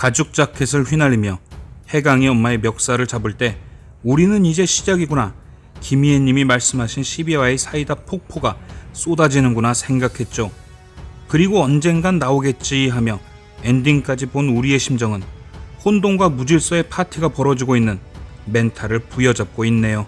가죽 자켓을 휘날리며 해강이 엄마의 멱살을 잡을 때 우리는 이제 시작이구나. 김희애님이 말씀하신 시비와의 사이다 폭포가 쏟아지는구나 생각했죠. 그리고 언젠간 나오겠지 하며 엔딩까지 본 우리의 심정은 혼돈과 무질서의 파티가 벌어지고 있는 멘탈을 부여잡고 있네요.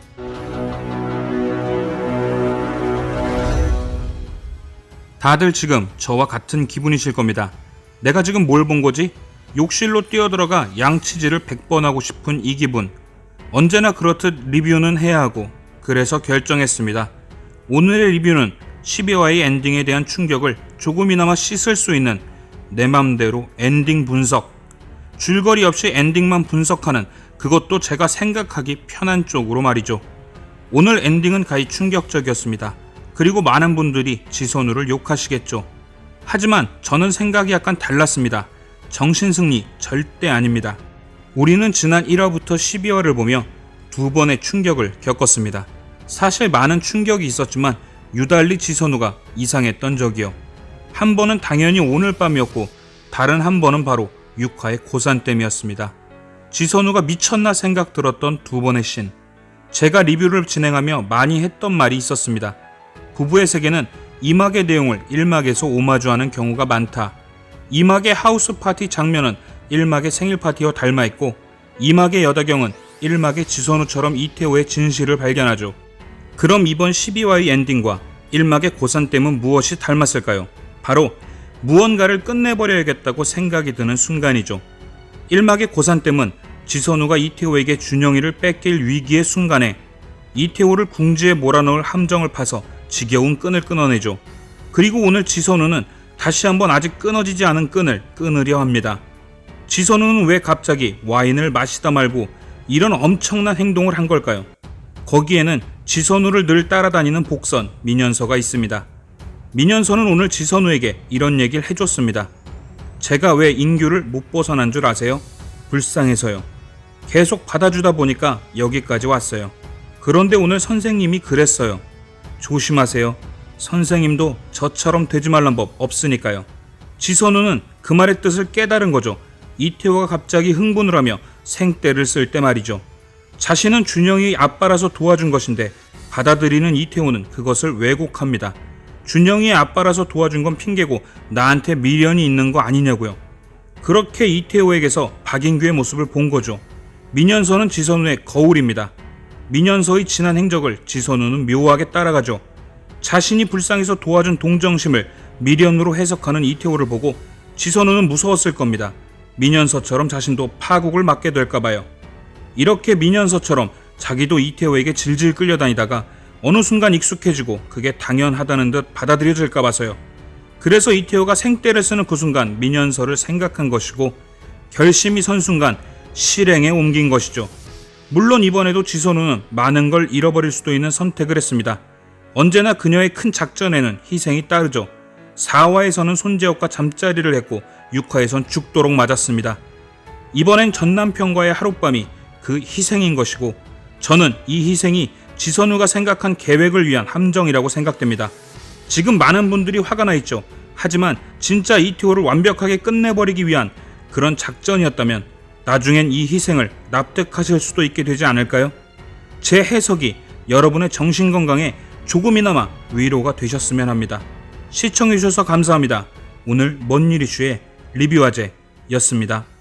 다들 지금 저와 같은 기분이실 겁니다. 내가 지금 뭘 본 거지? 욕실로 뛰어들어가 양치질을 100번 하고 싶은 이 기분. 언제나 그렇듯 리뷰는 해야 하고 그래서 결정했습니다. 오늘의 리뷰는 12화의 엔딩에 대한 충격을 조금이나마 씻을 수 있는 내 맘대로 엔딩 분석. 줄거리 없이 엔딩만 분석하는 그것도 제가 생각하기 편한 쪽으로 말이죠. 오늘 엔딩은 가히 충격적이었습니다. 그리고 많은 분들이 지선우를 욕하시겠죠. 하지만 저는 생각이 약간 달랐습니다. 정신승리 절대 아닙니다. 우리는 지난 1화부터 12화를 보며 두 번의 충격을 겪었습니다. 사실 많은 충격이 있었지만 유달리 지선우가 이상했던 적이요. 한 번은 당연히 오늘 밤이었고 다른 한 번은 바로 6화의 고산댐이었습니다. 지선우가 미쳤나 생각 들었던 두 번의 신. 제가 리뷰를 진행하며 많이 했던 말이 있었습니다. 부부의 세계는 2막의 내용을 1막에서 오마주하는 경우가 많다. 2막의 하우스 파티 장면은 1막의 생일 파티와 닮아 있고 2막의 여다경은 1막의 지선우처럼 이태호의 진실을 발견하죠. 그럼 이번 12화의 엔딩과 1막의 고산댐은 무엇이 닮았을까요? 바로 무언가를 끝내버려야겠다고 생각이 드는 순간이죠. 1막의 고산댐은 지선우가 이태호에게 준영이를 뺏길 위기의 순간에 이태호를 궁지에 몰아넣을 함정을 파서 지겨운 끈을 끊어내죠. 그리고 오늘 지선우는 다시 한번 아직 끊어지지 않은 끈을 끊으려 합니다. 지선우는 왜 갑자기 와인을 마시다 말고 이런 엄청난 행동을 한 걸까요? 거기에는 지선우를 늘 따라다니는 복선 민현서가 있습니다. 민현서는 오늘 지선우에게 이런 얘기를 해줬습니다. 제가 왜 인규를 못 벗어난 줄 아세요? 불쌍해서요. 계속 받아주다 보니까 여기까지 왔어요. 그런데 오늘 선생님이 그랬어요. 조심하세요. 선생님도 저처럼 되지 말란 법 없으니까요. 지선우는 그 말의 뜻을 깨달은 거죠. 이태호가 갑자기 흥분을 하며 생떼를 쓸 때 말이죠. 자신은 준영이 아빠라서 도와준 것인데 받아들이는 이태호는 그것을 왜곡합니다. 준영이 아빠라서 도와준 건 핑계고 나한테 미련이 있는 거 아니냐고요. 그렇게 이태호에게서 박인규의 모습을 본 거죠. 민현서는 지선우의 거울입니다. 민현서의 지난 행적을 지선우는 묘하게 따라가죠. 자신이 불쌍해서 도와준 동정심을 미련으로 해석하는 이태호를 보고 지선우는 무서웠을 겁니다. 민현서처럼 자신도 파국을 맞게 될까봐요. 이렇게 민현서처럼 자기도 이태호에게 질질 끌려다니다가 어느 순간 익숙해지고 그게 당연하다는 듯 받아들여질까 봐서요. 그래서 이태호가 생떼를 쓰는 그 순간 민현서를 생각한 것이고 결심이 선 순간 실행에 옮긴 것이죠. 물론 이번에도 지선우는 많은 걸 잃어버릴 수도 있는 선택을 했습니다. 언제나 그녀의 큰 작전에는 희생이 따르죠. 4화에서는 손재혁과 잠자리를 했고 6화에선 죽도록 맞았습니다. 이번엔 전 남편과의 하룻밤이 그 희생인 것이고 저는 이 희생이 지선우가 생각한 계획을 위한 함정이라고 생각됩니다. 지금 많은 분들이 화가 나 있죠. 하지만 진짜 이태호를 완벽하게 끝내버리기 위한 그런 작전이었다면 나중엔 이 희생을 납득하실 수도 있게 되지 않을까요? 제 해석이 여러분의 정신건강에 조금이나마 위로가 되셨으면 합니다. 시청해주셔서 감사합니다. 오늘 뭔일 이슈의 리뷰 화제였습니다.